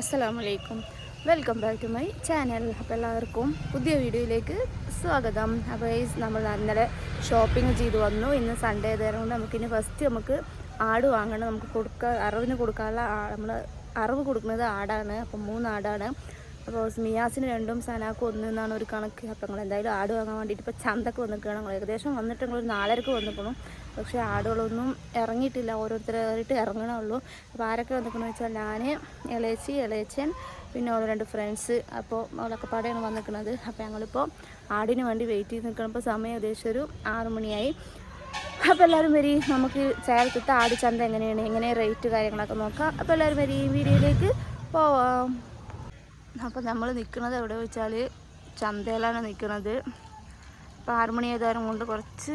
അസ്സലാമലൈക്കും. Welcome back to my channel അപ്പോൾ എല്ലാവർക്കും പുതിയ വീഡിയോയിലേക്ക് സ്വാഗതം. അപ്പോൾ നമ്മൾ ഇന്നലെ ഷോപ്പിംഗ് ചെയ്ത് വന്നു. ഇന്ന് സൺഡേ ആയതുകൊണ്ട് നമുക്കിനി ഫസ്റ്റ് നമുക്ക് ആട് വാങ്ങണം. നമുക്ക് കൊടുക്കുക അറവിന് കൊടുക്കാനുള്ള നമ്മൾ അറവ് കൊടുക്കുന്നത് ആടാണ്. അപ്പം മൂന്ന് ആടാണ്. അപ്പോൾ മിയാസിന് രണ്ടും സനാക്കും ഒന്ന് എന്നാണ് ഒരു കണക്ക്. അപ്പോൾ ഞങ്ങൾ എന്തായാലും ആട് വാങ്ങാൻ വേണ്ടിയിട്ട് ഇപ്പോൾ ചന്തക്ക് വന്നിരിക്കുകയാണ്. ഏകദേശം വന്നിട്ട് ഞങ്ങൾ ഒരു നാലരക്ക് വന്നിക്കണം പക്ഷേ ആടുകളൊന്നും ഇറങ്ങിയിട്ടില്ല. ഓരോരുത്തരായിട്ട് ഇറങ്ങണുള്ളൂ അപ്പോൾ ആരൊക്കെ വന്നിരിക്കണമെന്ന് വെച്ചാൽ ഞാൻ ഇളയച്ചി ഇളയച്ചൻ പിന്നെ ഓരോ രണ്ട് ഫ്രണ്ട്സ് അപ്പോൾ അവളൊക്കെ പാടെയാണ് വന്നിരിക്കുന്നത് അപ്പോൾ ഞങ്ങളിപ്പോൾ ആടിന് വേണ്ടി വെയിറ്റ് ചെയ്ത് നിൽക്കണം. ഇപ്പോൾ സമയം ഏകദേശം ഒരു ആറ് മണിയായി. അപ്പോൾ എല്ലാവരും വരി നമുക്ക് ചേർത്തിട്ട് ആട് ചന്ത എങ്ങനെയാണ് എങ്ങനെ റേറ്റ് കാര്യങ്ങളൊക്കെ നോക്കാം. അപ്പോൾ എല്ലാവരും വരി ഈ വീഡിയോയിലേക്ക് പോവാം. അപ്പോൾ നമ്മൾ നിൽക്കുന്നത് എവിടെ വെച്ചാൽ ചന്തയിലാണ് നിൽക്കുന്നത് അപ്പോൾ ആറുമണി ഏതായാലും കൊണ്ട് കുറച്ച്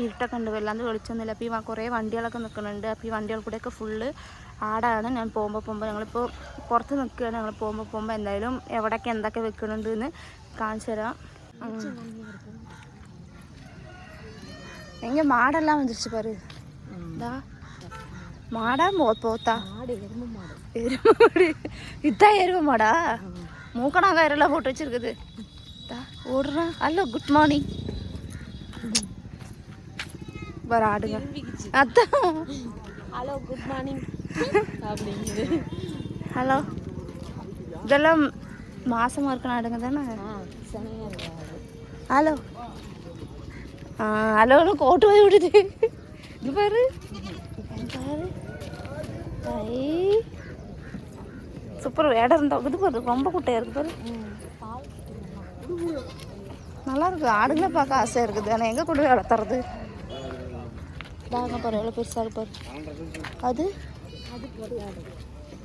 ഇരുട്ടൊക്കെ ഉണ്ട് വല്ലാണ്ട് വെളിച്ചൊന്നുമില്ല അപ്പോൾ ഈ വ- കുറേ വണ്ടികളൊക്കെ നിൽക്കുന്നുണ്ട് അപ്പോൾ ഈ വണ്ടികൾ കൂടെയൊക്കെ ഫുള്ള് ആടാണ് ഞാൻ പോകുമ്പോൾ പോകുമ്പോൾ ഞങ്ങളിപ്പോൾ പുറത്ത് നിൽക്കുകയാണ് ഞങ്ങൾ പോകുമ്പോൾ പോകുമ്പോൾ എന്തായാലും എവിടെയൊക്കെ എന്തൊക്കെ വെക്കുന്നുണ്ട് എന്ന് കാണിച്ചു തരാം ഉം. எங்க மாடெல்லாம் வந்துருச்சு பாரு இதா மாடா மோ போத்தா எருமை மாடு இதான் எருமை மாடா மூக்கணாங்காயிரெல்லாம் போட்டு வச்சிருக்குது இதா ஓடுறேன் ஹலோ குட் மார்னிங் வர ஆடுங்க அதான். ஹலோ குட் மார்னிங் அப்படிங்குது. ஹலோ இதெல்லாம் மாசமா இருக்கிற ஆடுங்க தானே? இருக்காது ஹலோ ஆ ஹலோன்னு கோட்டு போய் விடுது இது பாரு. பாரு. ஐ. சூப்பர் இடம் இருந்தா இது பாரு ரொம்ப குட்டையா இருக்கு பாரு. நல்லா இருக்கு. ஆடுங்கள பார்க்க ஆசையா இருக்குது ஆனால் எங்கே கொண்டு போய் வளர்த்துறது? தாங்க பாரு எவ்வளோ பெருசாக இருக்கு பாரு. அது? அது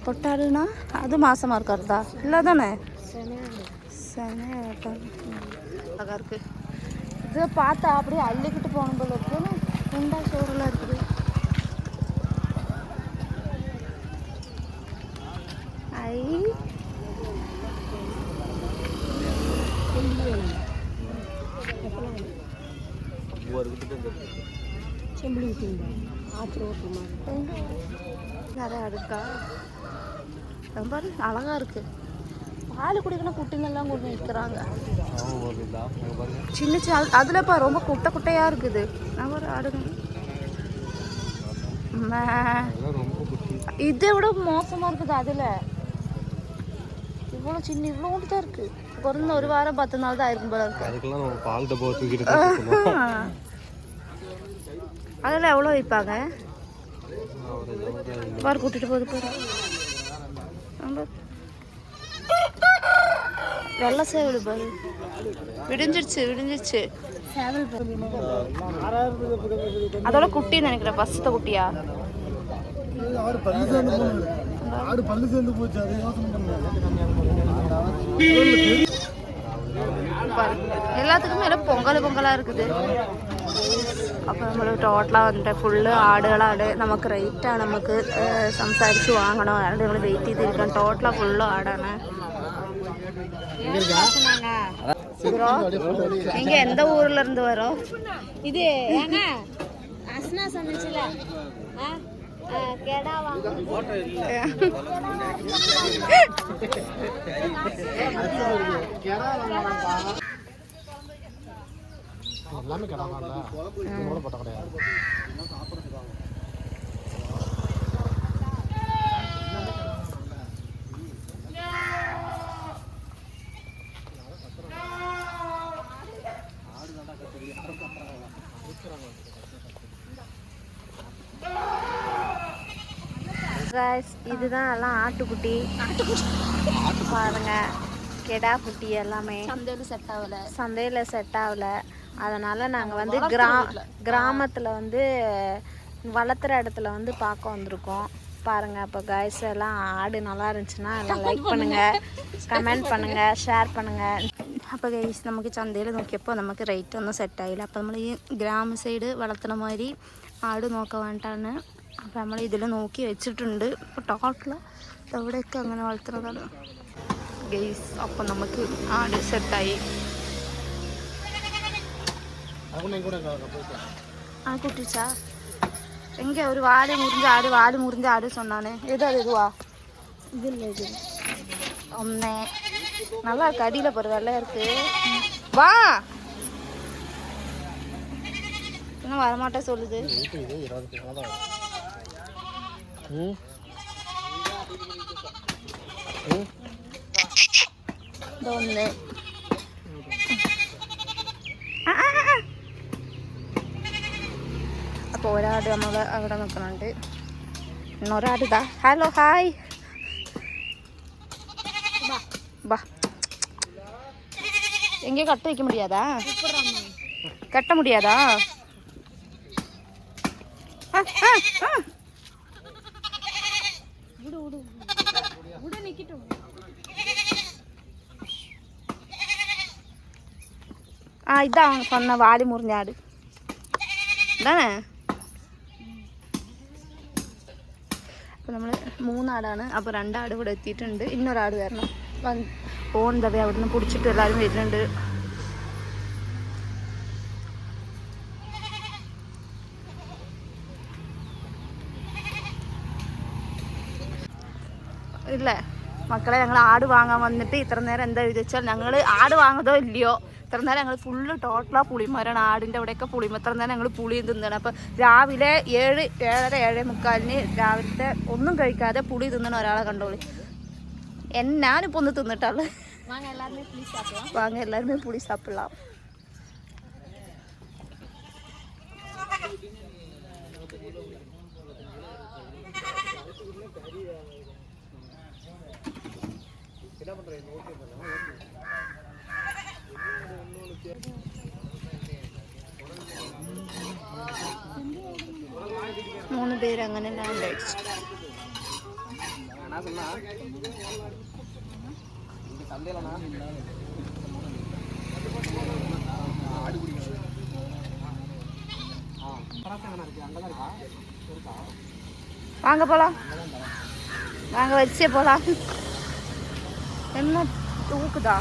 பொட்டாடுனா அது மாசமா இருக்கிறதா இல்லை தானே செமையாக செமையாக அழகா இருக்கு. இதை பார்த்தா அப்படியே அள்ளிக்கிட்டு போகணும் போல இருக்குன்னு ரெண்டா சோறுலாம் இருக்குது. செம்பிளி விட்டுங்க ஆற்று ஓட்டுமா நிறையா இருக்கா? ரொம்ப அழகா இருக்கு. பால் குடிக்கணும் குட்டிங்கெல்லாம் கொண்டு நிற்கிறாங்க சின்ன சின்ன அதுலப்பா ரொம்ப குட்டை குட்டையா இருக்குது. நான் ஒரு ஆடுங்க. இதை விட மோசமா இருக்குது அதுல. இவ்வளவு சின்ன இவ்வளோ தான் இருக்கு. பிறந்த ஒரு வாரம் பத்து நாள் தான் ஆயிருக்கும் போல இருக்கு. அதுக்கெல்லாம் பால் டப்பா தூக்கிட்டு தான் சுத்தணும். அதில் எவ்வளோ விற்பாங்க? பாரு கூட்டிட்டு போகுது பாரு. ஆமா. வெள்ளை சேவல் பாரு. விடிஞ்சிருச்சு விடிஞ்சிருச்சு. அதோட குட்டின்னு நினைக்கிறேன் ஃபஸ்ட்டு குட்டியா? ஆடு பல்லு சேர்ந்து பல்லு போச்சு அதை யோசனை பாரு எல்லாத்துக்குமே எல்லாம் பொங்கல் பொங்கலாக இருக்குது. അപ്പോൾ നമ്മൾ ടോട്ടലാ വന്നിട്ട് ഫുള്ള് ആടുകളാണ് നമുക്ക് റേറ്റാണ് നമുക്ക് ഏഹ്, സംസാരിച്ച് വാങ്ങണം അതുകൊണ്ട് നമ്മൾ വെയിറ്റ് ചെയ്തിരിക്കണം ടോട്ടലാ ഫുള്ള് ആടാണ് ப்ரோ நீங்க எந்த ஊர்ல இருந்து வரோம் இது ஏங்க அஸ்னா சொன்னிச்சுல ஆ ஆ, கெடா வாங்க எல்லாமே கிடமால கூட பட்ட கிடையாது. இதுதான் எல்லாம் ஆட்டுக்குட்டி. பாருங்க கெடா குட்டி எல்லாமே. சந்தையில் செட் ஆகல. சந்தையில் செட் ஆகல. அதனால நாங்கள் வந்து கிரா கிராமத்தில் வந்து வளர்த்துற இடத்துல வந்து பார்க்க வந்திருக்கோம் பாருங்க அப்போ கைஸ் எல்லாம் ஆடு நல்லா இருந்துச்சுன்னா எல்லாம் லைக் பண்ணுங்க கமெண்ட் பண்ணுங்க ஷேர் பண்ணுங்க അപ്പോൾ ഗൈസ് നമുക്ക് ചന്തയിൽ നോക്കിയപ്പോൾ നമുക്ക് റേറ്റ് ഒന്നും സെറ്റ് ആയില്ല അപ്പോൾ നമ്മൾ ഈ ഗ്രാമ സൈഡ് വളർത്തുന്ന മാതിരി ആട് നോക്കാൻ വേണ്ടിയിട്ടാണ് അപ്പോൾ നമ്മൾ ഇതിൽ നോക്കി വെച്ചിട്ടുണ്ട് ഇപ്പോൾ ടോട്ടൽ എവിടെയൊക്കെ അങ്ങനെ വളർത്തുന്നതാണ് ഗൈസ് അപ്പോൾ നമുക്ക് ആട് സെറ്റായി அதுக்குள்ள கூட போயிட்டு ஆ குட்டிச்சா எங்கே? ஒரு வாடு முறிஞ்ச ஆடு வாடு முறிஞ்ச ஆடு சொன்னானே. எது அது இதுவா இது இல்லை இது ஒன்று நல்லா இருக்கு அடியில் போகிற வெள்ளையா இருக்கு? வா! இன்னும் வரமாட்டே சொல்லுது? இது இருபது അപ്പോൾ ഒരാട് നമ്മൾ അവിടെ നിൽക്കുന്നുണ്ട് ഇന്നൊരാട് ഇതാ ഹലോ ഹായ് பா எங்கேயும் கட்ட வைக்க முடியாதா கட்ட முடியாதா ஆ, ஆ, ஆ. ആ ഇതാ അവൻ சொன்ன വാലി മുറിഞ്ഞ ആട് അപ്പോൾ നമ്മൾ മൂന്നാടാണ്. അപ്പോൾ രണ്ടാട് ഇവിടെ എത്തിയിട്ടുണ്ട്. ഇന്നൊരാട് വരണം. വന്ന് പോകുന്നതവേ അവിടെ നിന്ന് പിടിച്ചിട്ട് എല്ലാവരും വരുന്നുണ്ട്. ഇല്ലേ? മക്കളെ ഞങ്ങൾ ആട് വാങ്ങാൻ വന്നിട്ട് ഇത്ര നേരം എന്താ ചോദിച്ചാൽ ഞങ്ങൾ ആട് വാങ്ങതോ ഇല്ലയോ? ഇത്ര നേരം ഞങ്ങൾ ഫുള്ള് ടോട്ടലാ പുളിമരാണ് ആടിൻ്റെ അവിടെയൊക്കെ പുളിമ ഇത്ര നേരം ഞങ്ങൾ പുളിയും തിന്നണം അപ്പം രാവിലെ ഏഴ് ഏഴര ഏഴേ മുക്കാലിന് രാവിലത്തെ ഒന്നും കഴിക്കാതെ പുളി തിന്നണ ഒരാളെ കണ്ടോളി എൻ ഞാനിപ്പോൾ ഒന്ന് തിന്നിട്ടുള്ളു வாங்க எல்லாருமே ப்ளீஸ் சாப்பிடலாம் வாங்க எல்லாருமே புளி சாப்பிடலாம் മൂന്ന് പേര് അങ്ങനെ ലാൻഡ് അടിച്ചു வாங்க போலாம் வாங்க வச்சே போலாம் என்ன தூக்குதா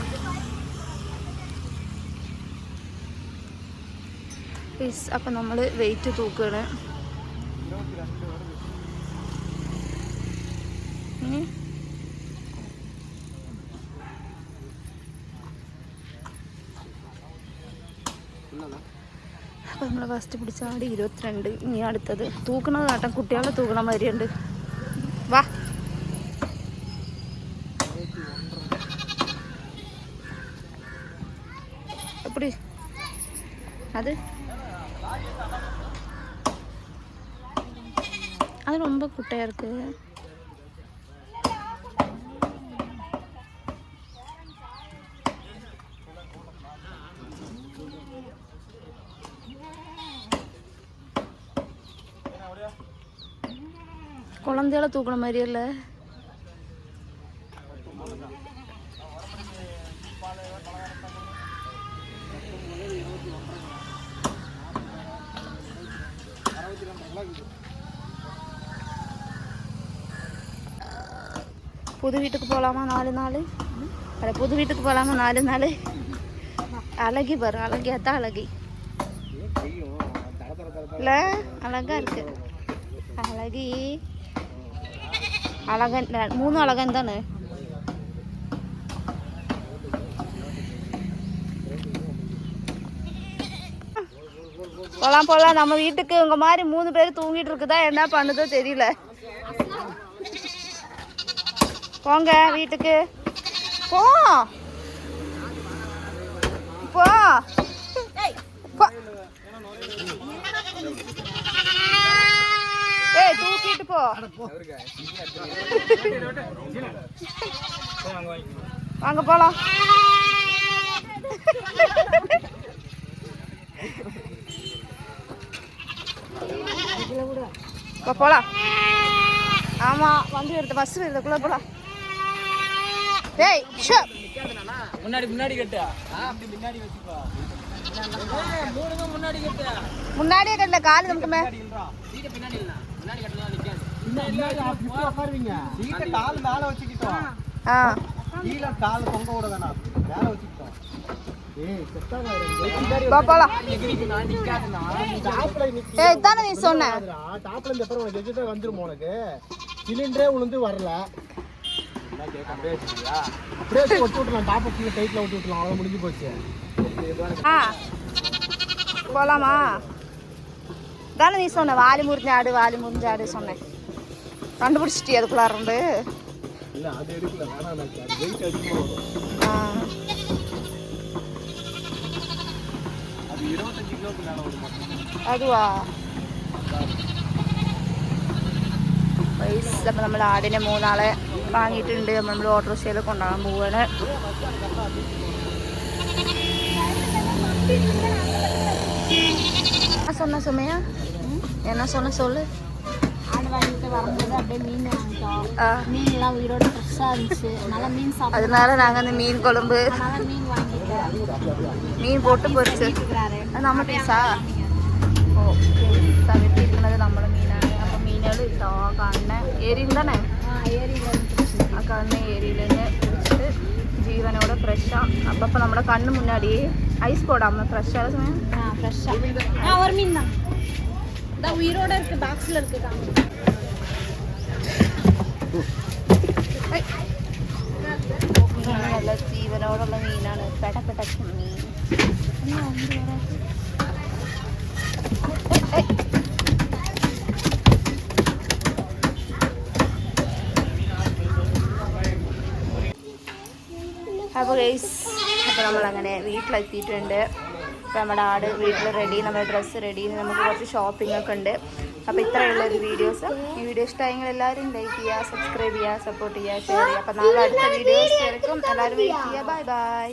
ഗൈസ് അപ്പം നമ്മൾ വെയിറ്റ് തൂക്കുകയാണ് അപ്പം നമ്മൾ ഫസ്റ്റ് പിടിച്ച ആട് ഇരുപത്തിരണ്ട്. ഇനി അടുത്തത്. തൂക്കണത് കാട്ടം. കുട്ടികളെ തൂക്കണ മാതിരിയുണ്ട്. വാ. അത്? தான் ரொம்ப குட்டையாக இருக்குது குழந்தையால தூக்குன மாதிரியே இல்லை. புது வீட்டுக்கு போகலாமா? நாலு நாள். அட புது வீட்டுக்கு போகலாமா? நாலு நாள். அழகி பாரு அழகியா தான் அழகி. இல்லை அழகா இருக்கு. அழகி. அழகன் மூணு அழகன் தானே? போலாம் போலாம். நம்ம வீட்டுக்கு உங்க மாதிரி மூணு பேர் தூங்கிட்டு இருக்குதா? என்ன பண்ணுதோ தெரியல. போங்க வீட்டுக்கு. போ. போ. ஏய் தூக்கிட்டு போ. வாங்க போலாம். போ, போலாம். ஆமா வந்து எடுத்த பஸ் வருதுக்குள்ள போலாம். டேய் முன்னாடி முன்னாடி கட்டு அப்படி முன்னாடி கட்டு. முன்னாடியே கட்டல கால் நமக்கு மே நீ சொன்ன. வந்துரும் உனக்கு? சிலிண்டரே உளுந்து வரல. அப்படியே வச்சு ஒட்டி விட்டுலாம் டாப்பை கீழே டைட்டில் ஒட்டி விட்டுலாம் அவ்வளோ முடிஞ்சு போச்சு ஆ போலாமா தானே நீ சொன்ன வாலி முறிஞ்ச ஆடு வாலி முறிஞ்ச ஆடு சொன்னேன் கண்டுபிடிச்சிட்டி அதுக்குள்ளார இருந்து இல்லை அது எடுக்கல வேணாம் எனக்கு அது வெயிட் அதிகமாக வரும் ஆ. அது இருபத்தஞ்சு கிலோக்கு மேலே வரும் അതുവാ പൈസ അപ്പം നമ്മൾ ആടിനെ മൂന്നാളെ വാങ്ങിയിട്ടുണ്ട് നമ്മൾ ഓട്ടോറിക്ഷയിൽ കൊണ്ടുപോകാൻ പോവാണ് என்ன சொன்ன சுமையா என்ன சொன்ன சொல்லு ஆடு வாங்கிட்டு வரும்போது அப்படியே மீன் வாங்கிட்டோம் ஆ, மீன்லாம் உயிரோட ஃப்ரெஷ்ஷாக இருந்துச்சு நல்லா மீன் சாப்பிட்டு அதனால நாங்கள் அந்த மீன் குழம்பு அதனால மீன் வாங்கிட்டு மீன் போட்டு പൊരിച്ച് இருக்கிறாரு അത് നമ്മുടെ പീസാ ഓ വെട്ടിയിരിക്കുന്നത് നമ്മുടെ മീനാണ് അപ്പം മീനുകൾ ഇതാ കാണുന്ന ഏരിയും തന്നെ ஆ ஏரியில் இருந்துச்சு ആ കാണുന്ന ഏരിയയിൽ നിന്ന് പിടിച്ചിട്ട് ജീവനോടെ ഫ്രഷാണ് അപ്പം അപ്പം നമ്മുടെ കണ്ണ് മുന്നാടി ഐസ് പോടാം ഫ്രഷായ സമയം ஆ ஃப்ரெஷ்ஷாக ஆ ஒரு மீன் தான் இந்த உயிரோட இருக்கு பாக்ஸில் இருக்கு காமி നല്ല ജീവനോടുള്ള മീനാണ് പെടപ്പെട്ട മീൻ അപ്പോൾ ഗൈസ് അപ്പോൾ നമ്മളങ്ങനെ വീട്ടിലെത്തിയിട്ടുണ്ട്. അപ്പോൾ നമ്മുടെ ആട് വീട്ടിൽ റെഡി നമ്മുടെ ഡ്രസ്സ് റെഡി നമുക്ക് കുറച്ച് ഷോപ്പിംഗ് ഒക്കെ ഉണ്ട്. അപ്പോൾ ഇത്രയുള്ള ഒരു വീഡിയോസ് ഈ വീഡിയോ ഇഷ്ടമായെങ്കിൽ എല്ലാവരും ലൈക്ക് ചെയ്യുക സബ്സ്ക്രൈബ് ചെയ്യുക സപ്പോർട്ട് ചെയ്യുക ഷെയർ ചെയ്യുക. അപ്പോൾ നാളെ അടുത്ത വീഡിയോസ് വരക്കും എല്ലാവരും വെയിറ്റ് ചെയ്യുക. Bye bye